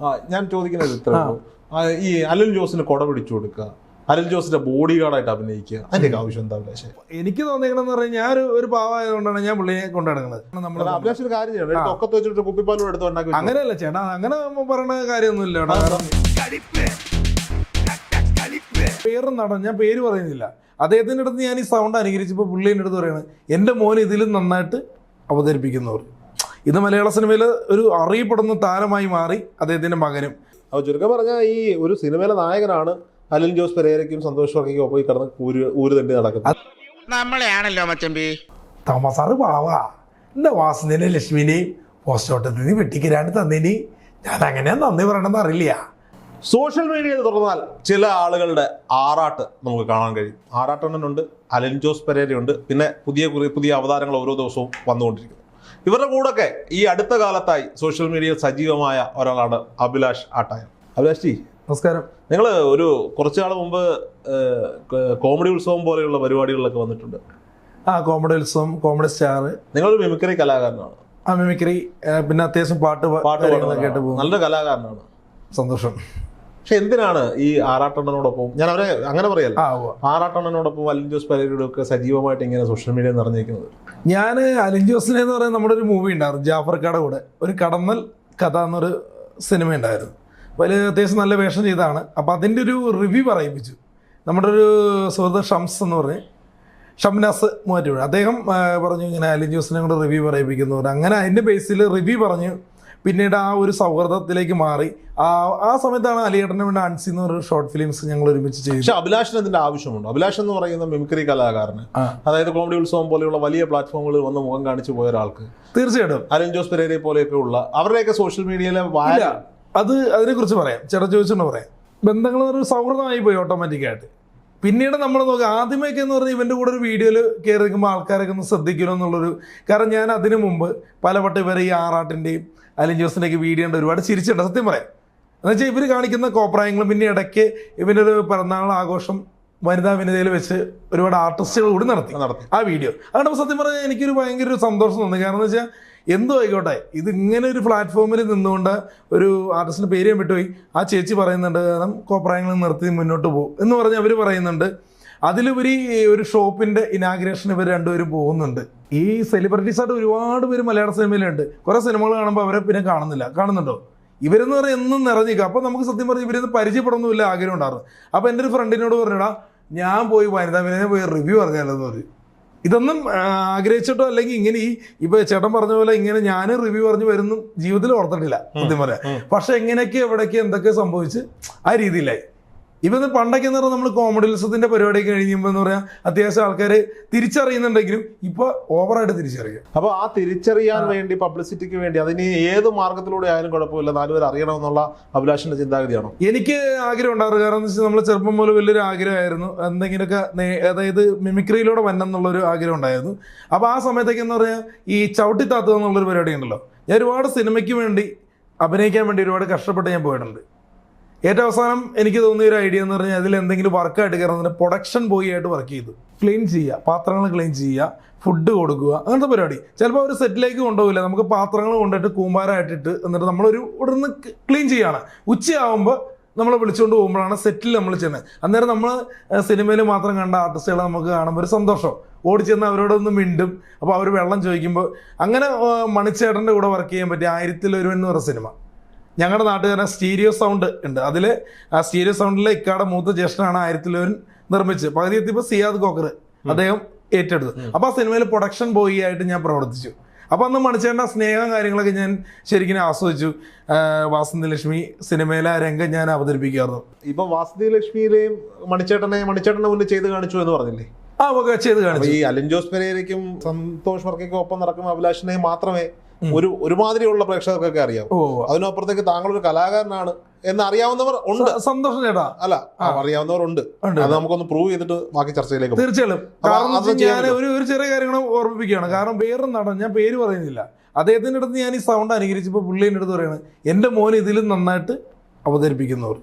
ആ, ഞാൻ ചോദിക്കുന്നത് ഇത്ര ഈ അലൽ ജോസിന് കൊട പിടിച്ചു കൊടുക്കുക. അലൽ ജോസിന്റെ ബോഡി ഗാർഡായിട്ട് അഭിനയിക്കുക. അതിന്റെ ആവശ്യം എന്താ അഭിലാഷ് എനിക്ക് തോന്നിയെന്ന് പറഞ്ഞാൽ ഞാൻ ഒരു ഒരു പാവമായതുകൊണ്ടാണ് ഞാൻ പുള്ളിയെ കൊണ്ടു നടക്കുന്നത് നമ്മൾ അഭിലാഷ് ഒരു കാര്യം ചെയ്യണം വെച്ചിട്ട് കുപ്പിപ്പാലും എടുത്ത് ഉണ്ടാക്കി. അങ്ങനെയല്ല ചേട്ടാ അങ്ങനെ പറയുന്ന കാര്യമൊന്നുമില്ല പേരും നടൻ ഞാൻ പേര് പറയുന്നില്ല. അദ്ദേഹത്തിന്റെ അടുത്ത് ഞാൻ ഈ സൗണ്ട് അനുകരിച്ചപ്പോൾ പുള്ളീന്റെ അടുത്ത് പറയുന്നത് എന്റെ മോൻ ഇതിലും നന്നായിട്ട് അവതരിപ്പിക്കുന്നവർ ഇത് മലയാള സിനിമയിൽ ഒരു അറിയപ്പെടുന്ന താരമായി മാറി അദ്ദേഹത്തിന്റെ മകനും. അപ്പോൾ ചുരുക്കം പറഞ്ഞാൽ ഈ ഒരു സിനിമയിലെ നായകനാണ് അലിൻ ജോസ് പെരേരയ്ക്കും സന്തോഷ് വർക്കിക്കും ഒപ്പം ഈ കിടന്ന് ഊര് ഊര് തണ്ടി നടക്കുന്നത്. നമ്മളെയാണല്ലോ മച്ചമ്പി. തോമസാറ് പാവാ. എന്റെ വാസുദേനെ ലക്ഷ്മിനെയും പോസ്റ്റോട്ടത്തിൽ നിന്ന് വെട്ടിക്കിരാണ്ട് തന്നേനി. ഞാൻ അങ്ങനെ നന്ദി പറയണമെന്ന് അറിയില്ല. സോഷ്യൽ മീഡിയയിൽ തുറന്നാൽ ചില ആളുകളുടെ ആറാട്ട് നമുക്ക് കാണാൻ കഴിയും. ആറാട്ടണ്ണനുണ്ട് അലൻ ജോസ് പെരേരയുണ്ട് പിന്നെ പുതിയ പുതിയ അവതാരങ്ങൾ ഓരോ ദിവസവും വന്നുകൊണ്ടിരിക്കുന്നു ഇവരുടെ കൂടെയൊക്കെ ഈ അടുത്ത കാലത്തായി സോഷ്യൽ മീഡിയയിൽ സജീവമായ ഒരാളാണ് അഭിലാഷ് ആട്ടായം. അഭിലാഷ് ജി നമസ്കാരം. നിങ്ങൾ ഒരു കുറച്ചു നാൾ മുമ്പ് കോമഡി ഉത്സവം പോലെയുള്ള പരിപാടികളിലൊക്കെ വന്നിട്ടുണ്ട്. ആ കോമഡി ഉത്സവം കോമഡി സ്റ്റാർ നിങ്ങളൊരു മിമിക്രി കലാകാരനാണ്. ആ മിമിക്രി പിന്നെ അത്യാവശ്യം പാട്ട് പാട്ട് കാര്യങ്ങളൊക്കെ കേട്ട് പാടുന്ന പോകും നല്ലൊരു കലാകാരനാണ്. സന്തോഷം. പക്ഷെ എന്തിനാണ് ഈ ആറാട്ടണ്ണനോടൊപ്പം? ഞാൻ അവരെ അങ്ങനെ പറയല്ല. ഉവ്വ. ആറാട്ടണ്ണനോടൊപ്പം അലിൻ ജോസ് പരേരയുടെ ഒക്കെ സജീവമായിട്ട് ഇങ്ങനെ സോഷ്യൽ മീഡിയ നിറഞ്ഞിരിക്കുന്നത്? ഞാൻ അലിൻ ജോസിനെ എന്ന് പറയുന്ന നമ്മുടെ ഒരു മൂവി ഉണ്ടായിരുന്നു ജാഫർക്കാടെ കൂടെ. ഒരു കടന്നൽ കഥ എന്നൊരു സിനിമ ഉണ്ടായിരുന്നു. അപ്പോൾ അതിൽ അത്യാവശ്യം നല്ല വേഷം ചെയ്താണ് അപ്പോൾ അതിന്റെ ഒരു റിവ്യൂ പറയിപ്പിച്ചു. നമ്മുടെ ഒരു സുഹൃത്ത് ഷംസ് എന്ന് പറഞ്ഞ് ഷംനാസ് മൂവാറ്റുപുഴ. അദ്ദേഹം പറഞ്ഞു ഇങ്ങനെ അലിൻ ജോസിനെ കൂടെ റിവ്യൂ പറയിപ്പിക്കുന്നവർ അങ്ങനെ അതിന്റെ ബേസിൽ റിവ്യൂ പറഞ്ഞു പിന്നീട് ആ ഒരു സൗഹൃദത്തിലേക്ക് മാറി. ആ ആ സമയത്താണ് അലിയേട്ടനെ വേണ്ട അൻസി എന്ന് പറഞ്ഞ ഷോർട്ട് ഫിലിംസ് ഞങ്ങൾ ഒരുമിച്ച് ചെയ്തു പക്ഷെ അഭിലാഷിന് അതിന്റെ ആവശ്യമുണ്ട്. അഭിലാഷ് എന്ന് പറയുന്ന മിമിക്രി കലാകാരന്. അതായത് കോമഡി ഉത്സവം പോലെയുള്ള വലിയ പ്ലാറ്റ്ഫോമുകളിൽ വന്ന് മുഖം കാണിച്ചു പോയ ഒരാൾക്ക്. തീർച്ചയായിട്ടും. അലൻ ജോസ് പെരേരെ പോലെയൊക്കെ ഉള്ള അവരുടെയൊക്കെ സോഷ്യൽ മീഡിയയിലെ അത് അതിനെക്കുറിച്ച് പറയാം. ചേട്ടാ ചോദിച്ചോണ്ട് പറയാം. ബന്ധങ്ങൾ ഒരു സൗഹൃദമായി പോയി ഓട്ടോമാറ്റിക്കായിട്ട് പിന്നീട് നമ്മൾ നോക്കുക. ആദ്യമൊക്കെ എന്ന് പറഞ്ഞാൽ ഇവന്റെ കൂടെ ഒരു വീഡിയോയിൽ കയറി നിൽക്കുമ്പോൾ ആൾക്കാരൊക്കെ ഒന്ന് ശ്രദ്ധിക്കണം എന്നുള്ളൊരു കാരണം ഞാൻ അതിനു മുമ്പ് പലവട്ടം ഇവരെ ഈ ആറാട്ടിന്റെയും അലിൻ ജോസിന്റെയൊക്കെ വീഡിയോ ഉണ്ട് ഒരുപാട് ചിരിച്ചിട്ടുണ്ട്. സത്യം പറയാം. എന്നുവെച്ചാൽ ഇവർ കാണിക്കുന്ന കോപ്രായങ്ങളും പിന്നെ ഇടയ്ക്ക് ഇവന്റെ ഒരു പിറന്നാൾ ആഘോഷം വനിതാ വനിതയിൽ വെച്ച് ഒരുപാട് ആർട്ടിസ്റ്റുകൾ കൂടി നടത്തി. നടത്തി. ആ വീഡിയോ അതുകൊണ്ട് സത്യം പറഞ്ഞാൽ എനിക്കൊരു ഭയങ്കര ഒരു സന്തോഷം തോന്നി. കാരണം എന്ന് വെച്ചാൽ എന്തോ ആയിക്കോട്ടെ ഇത് ഇങ്ങനെ ഒരു പ്ലാറ്റ്ഫോമിൽ നിന്നുകൊണ്ട് ഒരു ആർട്ടിസ്റ്റിന് പേര് ഞാൻ വിട്ടുപോയി ആ ചേച്ചി പറയുന്നുണ്ട് കാരണം കോപ്രായങ്ങൾ നിർത്തി മുന്നോട്ട് പോകും എന്ന് പറഞ്ഞ് അവർ പറയുന്നുണ്ട്. അതിലുപരി ഒരു ഷോപ്പിന്റെ ഇനാഗ്രേഷൻ ഇവർ രണ്ടുപേരും പോകുന്നുണ്ട്. ഈ സെലിബ്രിറ്റീസ് ആയിട്ട് ഒരുപാട് പേര് മലയാള സിനിമയിലുണ്ട്. കുറെ സിനിമകൾ കാണുമ്പോൾ അവരെ പിന്നെ കാണുന്നില്ല. കാണുന്നുണ്ടോ? ഇവരെന്ന് പറഞ്ഞാൽ എന്നും നിറഞ്ഞിരിക്കുക അപ്പോൾ നമുക്ക് സത്യം പറഞ്ഞാൽ ഇവരെന്ന് പരിചയപ്പെടുന്നില്ല ആഗ്രഹം ഉണ്ടായിരുന്നു. അപ്പോൾ എന്റെ ഒരു ഫ്രണ്ടിനോട് പറഞ്ഞിടാ ഞാൻ പോയി വനിതാ വിനയെ പോയി റിവ്യൂ പറഞ്ഞാലോ എന്ന് പറയും ഇതൊന്നും ആഗ്രഹിച്ചിട്ടോ അല്ലെങ്കിൽ ഇങ്ങനെ ഈ ഇപ്പൊ ചേട്ടൻ പറഞ്ഞ പോലെ ഇങ്ങനെ ഞാൻ റിവ്യൂ പറഞ്ഞു വരുന്നു ജീവിതത്തിൽ ഓർത്തിട്ടില്ല. സത്യം പറയാം. പക്ഷെ എങ്ങനെയൊക്കെ എവിടെയൊക്കെ എന്തൊക്കെ സംഭവിച്ച് ആ രീതിയിലായി. ഇപ്പൊ പണ്ടൊക്കെ എന്ന് പറഞ്ഞാൽ നമ്മൾ കോമഡി ഉത്സവത്തിന്റെ പരിപാടി കഴിയുമ്പോൾ എന്ന് പറയാം അത്യാവശ്യം ആൾക്കാർ തിരിച്ചറിയുന്നുണ്ടെങ്കിലും ഇപ്പൊ ഓവറായിട്ട് തിരിച്ചറിയാം. അപ്പോൾ ആ തിരിച്ചറിയാൻ വേണ്ടി പബ്ലിസിറ്റിക്ക് വേണ്ടി അതിന് ഏത് മാർഗത്തിലൂടെ ആയാലും കുഴപ്പമില്ല. നാലുപേർ അറിയണമെന്നുള്ള അഭിലാഷിന്റെ ചിന്താഗതിയാണോ? എനിക്ക് ആഗ്രഹം ഉണ്ടായിരുന്നു. കാരണം എന്ന് വെച്ചാൽ നമ്മൾ ചെറുപ്പം മുതൽ വലിയൊരു ആഗ്രഹമായിരുന്നു. എന്തെങ്കിലുമൊക്കെ അതായത് മിമിക്രിയിലൂടെ വരണം എന്നുള്ളൊരു ആഗ്രഹം ഉണ്ടായിരുന്നു. അപ്പോൾ ആ സമയത്തൊക്കെ എന്ന് പറഞ്ഞാൽ ഈ ചവിട്ടിത്താത്തുക എന്നുള്ളൊരു പരിപാടി ഉണ്ടല്ലോ. ഞാൻ ഒരുപാട് സിനിമയ്ക്ക് വേണ്ടി അഭിനയിക്കാൻ വേണ്ടി ഒരുപാട് കഷ്ടപ്പെട്ട് ഞാൻ പോയിട്ടുണ്ട്. ഏറ്റവും അവസാനം എനിക്ക് തോന്നിയ ഒരു ഐഡിയ എന്ന് പറഞ്ഞാൽ അതിൽ എന്തെങ്കിലും വർക്കായിട്ട് കയറുന്നതിന് പ്രൊഡക്ഷൻ ബോയ് ആയിട്ട് വർക്ക് ചെയ്തു. ക്ലീൻ ചെയ്യുക പാത്രങ്ങൾ ക്ലീൻ ചെയ്യുക ഫുഡ് കൊടുക്കുക അങ്ങനത്തെ പരിപാടി. ചിലപ്പോൾ ഒരു സെറ്റിലേക്ക് കൊണ്ടുപോകില്ല നമുക്ക് പാത്രങ്ങൾ കൊണ്ടിട്ട് കൂമ്പാരമായിട്ടിട്ട് എന്നിട്ട് നമ്മളൊരു ഇവിടുന്ന് ക്ലീൻ ചെയ്യുകയാണ് ഉച്ചയാവുമ്പോൾ നമ്മളെ വിളിച്ചുകൊണ്ട് പോകുമ്പോഴാണ് സെറ്റിൽ നമ്മൾ ചെന്നത് അന്നേരം നമ്മൾ സിനിമയിൽ മാത്രം കണ്ട ആർട്ടിസ്റ്റുകളെ നമുക്ക് കാണുമ്പോൾ ഒരു സന്തോഷം. ഓടി ചെന്ന് അവരോടൊന്ന് മിണ്ടും. അപ്പോൾ അവർ വെള്ളം ചോദിക്കുമ്പോൾ അങ്ങനെ മണിച്ചേട്ടന്റെ കൂടെ വർക്ക് ചെയ്യാൻ പറ്റിയ ആയിരത്തിലൊരു എന്ന് പറഞ്ഞ സിനിമ ഞങ്ങളുടെ നാട്ടുകാരൻ സ്റ്റീരിയോ സൗണ്ട് ഉണ്ട്. അതിൽ ആ സ്റ്റീരിയോ സൗണ്ടിലെ ഇക്കാടെ മൂത്ത ജ്യേഷ്ഠനാണ് ആയിരത്തിലൊരു നിർമ്മിച്ചത് പകുതി എത്തിയപ്പോൾ സിയാദ് കോക്കർ അദ്ദേഹം ഏറ്റെടുത്തു അപ്പോൾ ആ സിനിമയിൽ പ്രൊഡക്ഷൻ ബോയി ആയിട്ട് ഞാൻ പ്രവർത്തിച്ചു. അപ്പോൾ അന്ന് മണിച്ചേട്ട സ്നേഹം കാര്യങ്ങളൊക്കെ ഞാൻ ശരിക്കും ആസ്വദിച്ചു. വാസന്തി ലക്ഷ്മി സിനിമയിലെ ആ രംഗം ഞാൻ അവതരിപ്പിക്കാറുണ്ട് ഇപ്പൊ വാസന്തി ലക്ഷ്മിയിലെയും മണിച്ചേട്ടനെ മണിച്ചേട്ടനെ മുന്നിൽ ചെയ്ത് കാണിച്ചു എന്ന് പറഞ്ഞില്ലേ? ആ ചെയ്ത് കാണിച്ചു. ഈ അലൻ ജോസ് പെരേരയ്ക്കും സന്തോഷ് വർക്കയ്ക്കും ഒപ്പം നടക്കുന്ന അഭിലാഷിനെയും മാത്രമേ ഒരു ഒരുമാതിരിയുള്ള പ്രേക്ഷകർക്കൊക്കെ അറിയാം. അതിനപ്പുറത്തേക്ക് താങ്കൾ ഒരു കലാകാരനാണ് എന്ന് അറിയാവുന്നവർ ഉണ്ട് സന്തോഷം ചേട്ടാ. അല്ല അറിയാവുന്നവർ ഉണ്ട്. അത് നമുക്കൊന്ന് പ്രൂവ് ചെയ്തിട്ട് ബാക്കി ചർച്ചയിലേക്ക്. തീർച്ചയായും ഞാൻ ഒരു ഒരു ചെറിയ കാര്യങ്ങൾ ഓർമ്മിപ്പിക്കുകയാണ്. കാരണം വേറെ നടൻ ഞാൻ പേര് പറയുന്നില്ല. അദ്ദേഹത്തിന്റെ അടുത്ത് ഞാൻ ഈ സൗണ്ട് അനുകരിച്ചപ്പോൾ പുള്ളീന്റെ അടുത്ത് പറയുന്നത് എന്റെ മോൻ ഇതിലും നന്നായിട്ട് അവതരിപ്പിക്കുന്നവർ.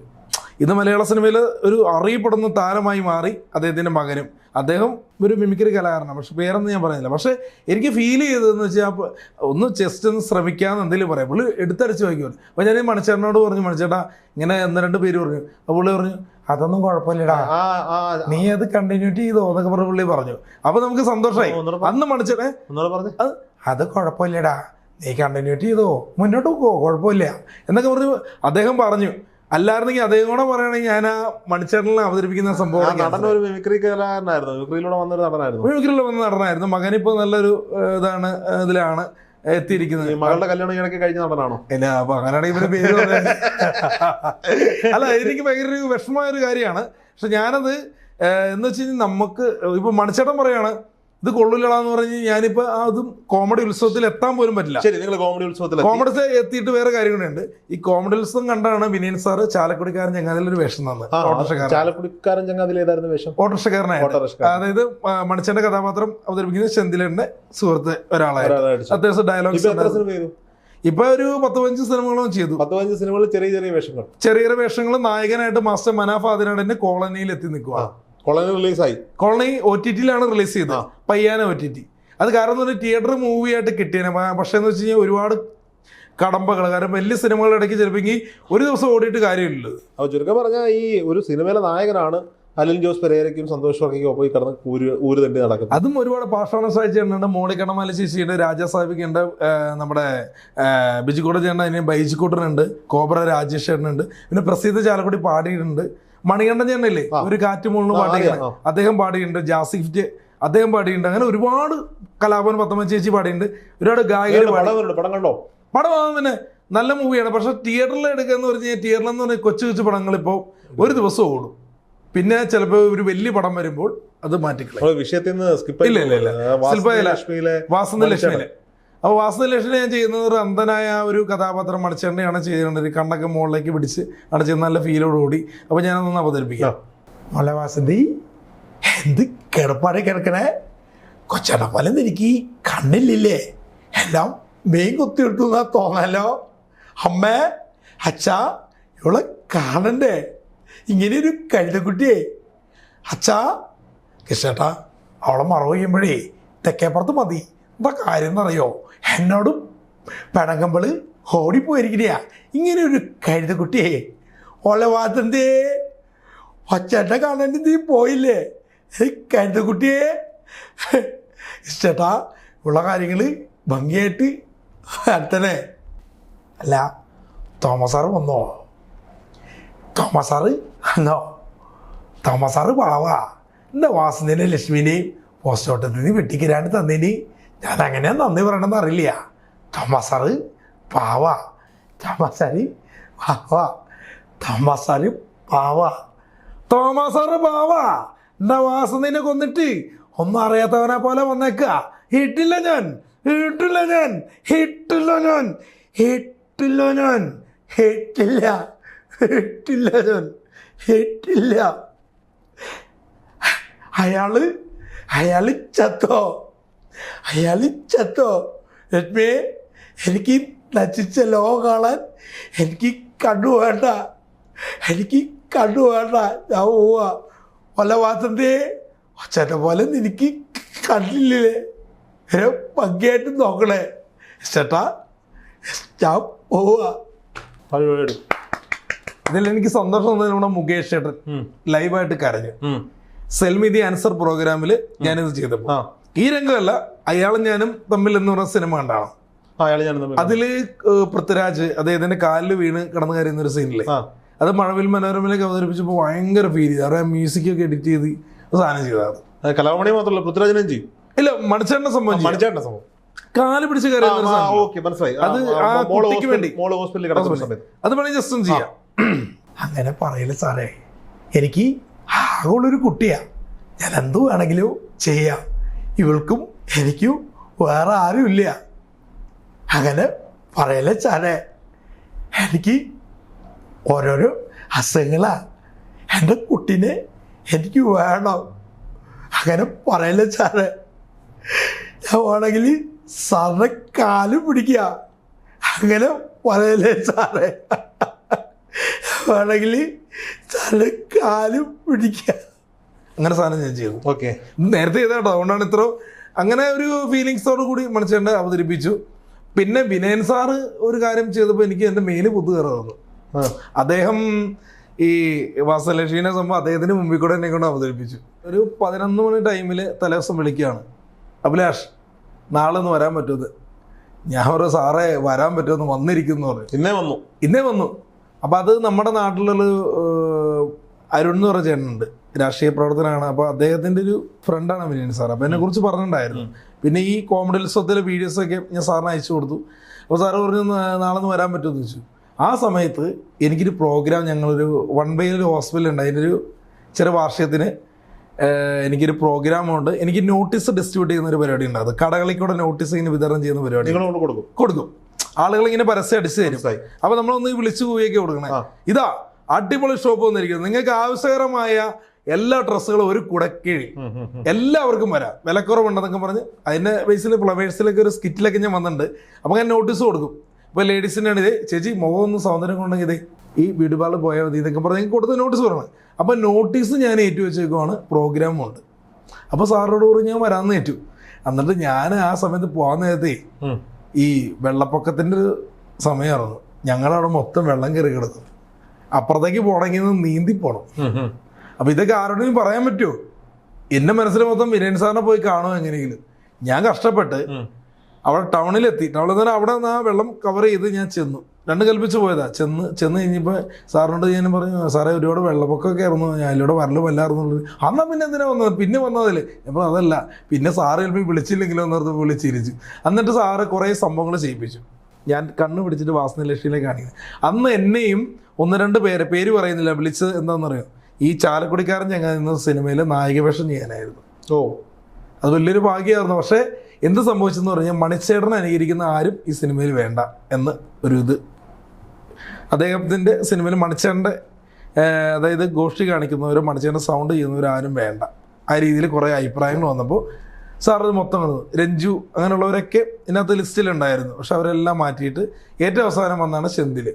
ഇന്ന് മലയാള സിനിമയിൽ ഒരു അറിയപ്പെടുന്ന താരമായി മാറി അദ്ദേഹത്തിന്റെ മകനും. അദ്ദേഹം ഒരു മിമിക്രി കലാകാരനാണ്. പക്ഷെ പേരൊന്നും ഞാൻ പറയുന്നില്ല. പക്ഷേ എനിക്ക് ഫീൽ ചെയ്തതെന്ന് വെച്ചാൽ ഒന്ന് ചെസ്റ്റ് ഒന്ന് ശ്രമിക്കാമെന്ന് എന്തെങ്കിലും പറയാം. പുള്ളി എടുത്തടിച്ച് വായിക്കുമല്ലോ അപ്പോൾ ഞാൻ മണിച്ചേട്ടനോട് പറഞ്ഞു മണിച്ചേട്ടാ ഇങ്ങനെ ഒന്ന് രണ്ട് പേര് പറഞ്ഞു. അപ്പോൾ പുള്ളി പറഞ്ഞു അതൊന്നും കുഴപ്പമില്ലടാ. നീ അത് കണ്ടിന്യൂറ്റി ചെയ്തോ? എന്നൊക്കെ പറഞ്ഞു പുള്ളി പറഞ്ഞു. അപ്പോൾ നമുക്ക് സന്തോഷമായി. അന്ന് മണിച്ചേട്ടേ ഒന്നുകൂടെ പറഞ്ഞു. അത് അത് കുഴപ്പമില്ലടാ. നീ കണ്ടിന്യൂറ്റി ചെയ്തോ? മുന്നോട്ട് പോകോ കുഴപ്പമില്ല. എന്നൊക്കെ പറഞ്ഞു അദ്ദേഹം പറഞ്ഞു. അല്ലായിരുന്നെങ്കിൽ അതേ കൂടെ പറയുകയാണെങ്കിൽ ഞാൻ ആ മണിച്ചേട്ടനെ അവതരിപ്പിക്കുന്ന സംഭവം നടൻ ഒരു മിമിക്രി കലാകാരനായിരുന്നു. മിമിക്രിയിലൂടെ വന്നൊരു നടനായിരുന്നു. മിമിക്രിയിലൂടെ വന്ന നടനായിരുന്നു. മകനിപ്പോൾ നല്ലൊരു ഇതാണ് ഇതിലാണ് എത്തിയിരിക്കുന്നത്. മകളുടെ കല്യാണം ഇടയ്ക്ക് കഴിഞ്ഞ നടനാണോ? ഇല്ല അപ്പൊ അങ്ങനെയാണെങ്കിൽ ഇവരുടെ പേര് അല്ല എനിക്ക് ഭയങ്കര ഒരു വിഷമമായ ഒരു കാര്യമാണ്. പക്ഷെ ഞാനത് എന്ന് വെച്ച് കഴിഞ്ഞാൽ നമുക്ക് ഇപ്പൊ മണിച്ചേട്ടൻ പറയാണ് ഇത് കൊള്ളില്ലടാന്ന് പറഞ്ഞ് ഞാനിപ്പോ അതും കോമഡി ഉത്സവത്തിൽ എത്താൻ പോലും പറ്റില്ല. ശരി നിങ്ങൾ കോമഡി ഉത്സവത്തിൽ കോമഡി എത്തിയിട്ട് വേറെ കാര്യങ്ങളുണ്ട്. ഈ കോമഡി ഉത്സവം കണ്ടാണ് വിനയൻ സാറ് ചാലക്കുടിക്കാരൻ ചങ്ങാതിലൊരു വേഷം തന്നത്. ഓട്ടോറിക്ഷക്കാരൻ. ചാലക്കുടിക്കാരൻ ചങ്ങാതിൽ ഏതായിരുന്നു വേഷം ഓട്ടോറിക്ഷക്കാരൻ. അതായത് മണിച്ചന്റെ കഥാപാത്രം അവതരിപ്പിക്കുന്നത് ചെന്തിലന്റെ സുഹൃത്ത് ഒരാളായിരുന്നു ഒരാളെ അത്യാവശ്യം ഡയലോഗ്സ് ഇപ്പൊ ഒരു പത്ത് പതിനഞ്ച് സിനിമകളും ചെയ്തു. പത്ത് പതിനഞ്ച് സിനിമകളിൽ ചെറിയ ചെറിയ വേഷങ്ങൾ. ചെറിയ ചെറിയ വേഷങ്ങൾ നായകനായിട്ട് മാസ്റ്റർ മനാഫ് ആദിനാടിന്റെ കോളനിയിൽ എത്തി നിൽക്കുക കൊളനി റിലീസായി. കൊളനി ഒ ടി ടിയിലാണ് റിലീസ് ചെയ്തത്. പയ്യാന ഒ ടി ടി അത് കാരണം പറഞ്ഞാൽ തിയേറ്റർ മൂവി ആയിട്ട് കിട്ടിയേനെ. പക്ഷേ എന്ന് വെച്ച് കഴിഞ്ഞാൽ ഒരുപാട് കടമ്പകൾ കാരണം വലിയ സിനിമകളുടെ ഇടയ്ക്ക് ചിലപ്പോൾ ഒരു ദിവസം ഓടിയിട്ട് കാര്യമില്ലല്ലോ. അപ്പോൾ ചുരുക്കം പറഞ്ഞാൽ ഈ ഒരു സിനിമയിലെ നായകനാണ് അനിൽ ജോസ് പെരേരയ്ക്കും സന്തോഷ് വർക്കിക്കും പോയി കിടന്ന് ഊര് ഊര് തണ്ടി നടക്കും അതും ഒരുപാട് പാഷാണ സാഹിത്യമുണ്ട് മോളി കണ്ണമാല ചേച്ചിയുണ്ട് രാജാ സാഹിബിക്കുണ്ട് നമ്മുടെ ബിജിക്കോട്ട ചേട്ടൻ അതിന് ബൈജിക്കോട്ടനുണ്ട് കോബ്ര രാജേഷ് ചേട്ടനുണ്ട്. പിന്നെ പ്രസീത ചാലക്കുടി പാടിയിട്ടുണ്ട്. മണികണ്ഠൻ ചേട്ടനില്ലേ ഒരു കാറ്റ് മുകളിൽ പാടിയാണ്. അദ്ദേഹം പാടിയിട്ടുണ്ട് ജാസിഫ് അദ്ദേഹം പാടിയിട്ടുണ്ട്. അങ്ങനെ ഒരുപാട് കലാഭവൻ പത്തമ്മ ചേച്ചി പാടിയിട്ടുണ്ട്. ഒരുപാട് ഗായകർ പാടുന്നുണ്ട് പാടി കണ്ടോ? പടം പിന്നെ നല്ല മൂവിയാണ്. പക്ഷെ തിയേറ്ററിൽ എടുക്കുക എന്ന് പറഞ്ഞു കഴിഞ്ഞാൽ തിയേറ്ററിൽ എന്ന് പറഞ്ഞാൽ കൊച്ചു കൊച്ചു പടങ്ങൾ ഇപ്പോൾ ഒരു ദിവസം ഓടും. പിന്നെ ചിലപ്പോൾ ഒരു വലിയ പടം വരുമ്പോൾ അത് മാറ്റിക്കളയും. വിഷയത്തിൽ നിന്ന് സ്കിപ്പ് ഇല്ല, ഇല്ല, ഇല്ല. ലക്ഷ്മിയിലെ വാസന്ത ലക്ഷ്മിയിൽ. അപ്പോൾ വാസന്ത ഞാൻ ചെയ്യുന്നത് ഒരു അന്ധനായ ഒരു കഥാപാത്രം മണിച്ചേണ്ടയാണ് ചെയ്തിട്ടുണ്ട് ഒരു കണ്ണൊക്കെ മുകളിലേക്ക് പിടിച്ച് അടച്ച് നല്ല ഫീലോടുകൂടി അപ്പോൾ ഞാനതൊന്ന് അവതരിപ്പിക്കാം. മോളെ വാസന്തി എന്ത് കിടപ്പാടെ കിടക്കണേ? കൊച്ചട പോലെ എനിക്ക് കണ്ണില്ലേ എല്ലാം മെയിൻ കുത്തി എന്നാ തോന്നാലോ? അമ്മേ അച്ഛാ ഇവളെ കാണണ്ടേ? ഇങ്ങനെ ഒരു കഴുതക്കുട്ടിയെ. അച്ഛാ കൃഷ്ണേട്ടാ അവളെ മറവ് ചെയ്യുമ്പോഴേ തെക്കേപ്പുറത്ത് മതി. എന്താ കാര്യം എന്നറിയോ? എന്നോടും പിണങ്ങുമ്പോൾ ഓടിപ്പോയിരിക്കില്ല ഇങ്ങനെ ഒരു കഴുതക്കുട്ടിയെ ഓളെ വാത്തന്തേ ഒച്ചേട്ട കാണാൻ നീ പോയില്ലേ? കഴുതക്കുട്ടിയെ ഇഷ്ടേട്ടാ ഉള്ള കാര്യങ്ങൾ ഭംഗിയായിട്ട് അടുത്തനെ അല്ല തോമസ് സാറ് വന്നോ? തോമസ് സാറ് വന്നോ? തോമസ് പാവാ എന്താ വാസുദേനെ ലക്ഷ്മിനെയും പോസ്റ്റോട്ടത്തിൽ നിന്ന് വെട്ടിക്കിരാണ്ട് തന്നതിന് ഞാൻ അങ്ങനെ നന്ദി പറയണമെന്ന് അറിയില്ല. തോമസ് പാവ. പാവാ പാവ. സാറ് പാവ. തോമസ് പാവ. പാവാ തോമസ് സാറ് പാവാ എന്താ വാസന്തിനെ കൊന്നിട്ട്? ഒന്നും അറിയാത്തവനെ പോലെ വന്നേക്കുക ഇട്ടില്ല ഞാൻ. ഇട്ടില്ല ഞാൻ. ഇട്ടില്ല ഞാൻ. ഇട്ടില്ല ഞാൻ. ഇട്ടില്ല. ഇട്ടില്ല ഞാൻ. ഇട്ടില്ല. അയാൾ അയാൾ ചത്തോ? അയാൾ ചത്തോ രശ്മിയെ എനിക്ക് നശിച്ച ലോകം കാണാൻ എനിക്ക് കണ്ണു വേണ്ട. എനിക്ക് കണ്ണു വേണ്ട. ഞാൻ പോവാ. വല്ല വാസന്തേ ഒച്ചേട്ട പോലെ എനിക്ക് കണ്ടില്ലേ ഒരു ഭംഗിയായിട്ട് നോക്കണേ. ചേട്ടാ ഞാൻ പോവാ. ഇതിൽ എനിക്ക് സന്തോഷം തോന്നുന്നത് നമ്മുടെ മുകേഷ് ചേട്ടൻ ലൈവായിട്ട് കരഞ്ഞു. സെൽമിതി ആൻസർ പ്രോഗ്രാമിൽ ഞാനിത് ചെയ്തപ്പോൾ ഈ രംഗമല്ല അയാളും ഞാനും തമ്മിൽ എന്ന് പറഞ്ഞ സിനിമ തമ്മിൽ അതിൽ പൃഥ്വിരാജ് പൃഥ്വിരാജ് അദ്ദേഹത്തിന്റെ കാലിൽ വീണ് കടന്നു കയറുന്ന ഒരു സീനില്ലേ അത് മഴവിൽ മനോരമയിലേക്ക് അവതരിപ്പിച്ചപ്പോൾ ഭയങ്കര ഫീൽ ചെയ്തു. അവരുടെ മ്യൂസിക് ഒക്കെ എഡിറ്റ് ചെയ്ത് സാധനം ചെയ്തതാണ്. കലാമണി മാത്രമല്ല പൃഥ്വിരാജനും ചെയ്യും ഇല്ല മണിച്ചേട്ടന്റെ സംഭവം മണിച്ചേട്ടന്റെ സംഭവം. കാൽ പിടിച്ച് മനസ്സിലായി. ആ, അത് ആ, ആ കുട്ടിക്ക് വേണ്ടി. മോൾ ഹോസ്പിറ്റലിൽ. കിടക്കുന്ന അത് വേണമെങ്കിൽ ജസ്റ്റ് ചെയ്യാം. അങ്ങനെ പറയില്ല സാറേ എനിക്ക് ആകെയുള്ളൊരു കുട്ടിയാ. ഞാൻ എന്തു വേണമെങ്കിലും ചെയ്യാം. ഇവൾക്കും എനിക്കും വേറെ ആരുമില്ല. അങ്ങനെ പറയല ചാനെ? എനിക്ക് ഓരോരോ അസുഖങ്ങളാ. എന്റെ കുട്ടീനെ എനിക്ക് വേണം. അങ്ങനെ പറയല ചാനെ? ഞാൻ വേണമെങ്കിൽ സാറിനെ കാൽ പിടിക്കുക. അങ്ങനെ പറയലേ സാറേ വേണമെങ്കിൽ തല കാലും പിടിക്കുക. അങ്ങനെ സാധനം ഞാൻ ചെയ്തു. ഓക്കെ. നേരത്തെ ചെയ്തോ അതുകൊണ്ടാണ് ഇത്ര അങ്ങനെ ഒരു ഫീലിങ്സോട് കൂടി മണിച്ചേണ്ട അവതരിപ്പിച്ചു. പിന്നെ വിനയൻ സാറ് ഒരു കാര്യം ചെയ്തപ്പോൾ എനിക്ക് എന്റെ മെയിൽ പുതു കയറി തന്നു. അദ്ദേഹം ഈ വാസലക്ഷ്മിനെ സംഭവം അദ്ദേഹത്തിന് മുമ്പിൽ കൂടെ എന്നെ കൊണ്ട് അവതരിപ്പിച്ചു. ഒരു പതിനൊന്ന് മണി ടൈമിൽ തലേദിവസം വിളിക്കുകയാണ്. അഭിലാഷ് നാളെ ഒന്ന് വരാൻ പറ്റുമെന്ന് ഞാൻ ഓരോ സാറേ വരാൻ പറ്റുമെന്ന് വന്നിരിക്കുന്നു പറഞ്ഞു. ഇന്നേ വന്നു. ഇന്നേ വന്നു. അപ്പം അത് നമ്മുടെ നാട്ടിലൊരു അരുൺ എന്ന് പറഞ്ഞ ചേട്ടനുണ്ട്. രാഷ്ട്രീയ പ്രവർത്തനമാണ്. അപ്പോൾ അദ്ദേഹത്തിന്റെ ഒരു ഫ്രണ്ടാണ് വിനയൻ സാർ. അപ്പോൾ എന്നെ കുറിച്ച് പറഞ്ഞിട്ടുണ്ടായിരുന്നു. പിന്നെ ഈ കോമഡി ഉത്സവത്തിലെ വീഡിയോസൊക്കെ ഞാൻ സാറിന് അയച്ചു കൊടുത്തു. അപ്പോൾ സാറ് പറഞ്ഞു "നാ- നാളെ ഒന്ന് വരാൻ പറ്റുമെന്ന് ചോദിച്ചു. ആ സമയത്ത് എനിക്കൊരു പ്രോഗ്രാം ഞങ്ങളൊരു വൺ ബൈ ഒരു ഹോസ്പിറ്റൽ ഉണ്ട്. അതിന്റെ ഒരു ചെറിയ വാർഷികത്തിന് എനിക്കൊരു പ്രോഗ്രാമുണ്ട് എനിക്ക് നോട്ടീസ് ഡിസ്ട്രിബ്യൂട്ട് ചെയ്യുന്ന ഒരു പരിപാടി ഉണ്ട്. അത് കടകളിൽ കൂടെ നോട്ടീസ് ഇങ്ങനെ വിതരണം ചെയ്യുന്ന പരിപാടി. കൊടുക്കും. കൊടുക്കും. ആളുകൾ ഇങ്ങനെ പരസ്യം അടിച്ചു തരും. അപ്പോൾ അപ്പൊ നമ്മളൊന്ന് വിളിച്ചു പോയൊക്കെ കൊടുക്കണേ. ഇതാ അടിപൊളി ഷോപ്പ് വന്നിരിക്കുന്നത് നിങ്ങൾക്ക് ആവശ്യകരമായ എല്ലാ ഡ്രസ്സുകളും ഒരു കുടക്കീഴി. എല്ലാവർക്കും വരാം. വിലക്കുറവുണ്ടെന്നൊക്കെ പറഞ്ഞ് അതിന്റെ ബേസിൽ ഫ്ലവേഴ്സിലൊക്കെ ഒരു സ്കിറ്റിലൊക്കെ ഞാൻ വന്നിട്ടുണ്ട്. അപ്പോൾ ഞാൻ നോട്ടീസ് കൊടുക്കും. ഇപ്പോൾ ലേഡീസിന്റെ ആണ് ഇത് ചേച്ചി മുഖം ഒന്ന് സൗന്ദര്യം കൊണ്ടെങ്കിൽ ഇത്. ഈ പാർലർ പോയാൽ മതി ഇതൊക്കെ പറഞ്ഞ് എനിക്ക് കൊടുത്ത് നോട്ടീസ് പറയണം. അപ്പോൾ നോട്ടീസ് ഞാൻ ഏറ്റു വെച്ചേക്കുവാണ് പ്രോഗ്രാമുണ്ട് ഉണ്ട്. അപ്പൊ സാറിനോട് പറഞ്ഞ് ഞാൻ വരാമെന്ന് ഏറ്റു. എന്നിട്ട് ഞാൻ ആ സമയത്ത് പോകാൻ നേരത്തെ ഈ വെള്ളപ്പൊക്കത്തിന്റെ ഒരു സമയമായിരുന്നു ഞങ്ങളവിടെ മൊത്തം വെള്ളം കയറി കിടക്കും അപ്പുറത്തേക്ക് പോകണമെങ്കിൽ നീന്തി പോകണം. അപ്പോൾ ഇതൊക്കെ ആരോടെങ്കിലും പറയാൻ പറ്റുമോ എന്റെ മനസ്സിൽ മൊത്തം വിനയൻ സാറിനെ പോയി കാണുമോ എങ്ങനെയെങ്കിലും? ഞാൻ കഷ്ടപ്പെട്ട്. അവിടെ ടൗണിലെത്തി. ടൗണിൽ നിന്ന് അവിടെ നിന്ന് ആ വെള്ളം കവർ ചെയ്ത് ഞാൻ ചെന്നു. രണ്ട് കൽപ്പിച്ച് പോയതാ. ചെന്ന് ചെന്ന് കഴിഞ്ഞപ്പോൾ സാറിനോട് ഞാൻ പറഞ്ഞു സാറേ ഒരുപാട് വെള്ളപ്പൊക്കമൊക്കെ ആയിരുന്നു. ഞാൻ അതിലൂടെ വരലും വല്ലായിരുന്നു അന്നാ പിന്നെ എന്തിനാ വന്നത്? പിന്നെ വന്നതല്ലേ? അപ്പോൾ അതല്ല. പിന്നെ സാറ് ചിലപ്പോൾ വിളിച്ചില്ലെങ്കിലും എന്നോർത്ത് വിളിച്ചിരിച്ചു എന്നിട്ട് സാറ് കുറേ സംഭവങ്ങൾ ചെയ്യിപ്പിച്ചു. ഞാൻ കണ്ണു പിടിച്ചിട്ട് വാസന ലക്ഷ്യയിലേക്ക് കാണിക്കുന്നത് അന്ന് എന്നെയും ഒന്ന് രണ്ട് പേര് പേര് പറയുന്നില്ല. വിളിച്ചത് എന്താണെന്നറിയോ? ഈ ചാലക്കുടിക്കാരൻ ഞങ്ങൾ നിന്ന് സിനിമയിൽ നായികവേഷം ചെയ്യാനായിരുന്നു. ഓ. അത് വലിയൊരു ഭാഗ്യമായിരുന്നു. പക്ഷേ എന്ത് സംഭവിച്ചെന്ന് പറഞ്ഞാൽ മണിച്ചേട്ടനെ അനുകരിക്കുന്ന ആരും ഈ സിനിമയിൽ വേണ്ട എന്ന് ഒരു ഇത്. അദ്ദേഹത്തിന്റെ സിനിമയിൽ മണിച്ചേട്ടന്റെ അതായത് ഗോഷ്ടി കാണിക്കുന്നവരോ മണിച്ചേട്ടന്റെ സൗണ്ട് ചെയ്യുന്നവരോ ആരും വേണ്ട. ആ രീതിയിൽ കുറേ അഭിപ്രായങ്ങൾ വന്നപ്പോൾ സാർ അത് മൊത്തം വന്നത് രഞ്ജു അങ്ങനെയുള്ളവരൊക്കെ ഇതിനകത്ത് ലിസ്റ്റിലുണ്ടായിരുന്നു. പക്ഷെ അവരെല്ലാം മാറ്റിയിട്ട് ഏറ്റവും അവസാനം വന്നാണ് ചെന്തിൽ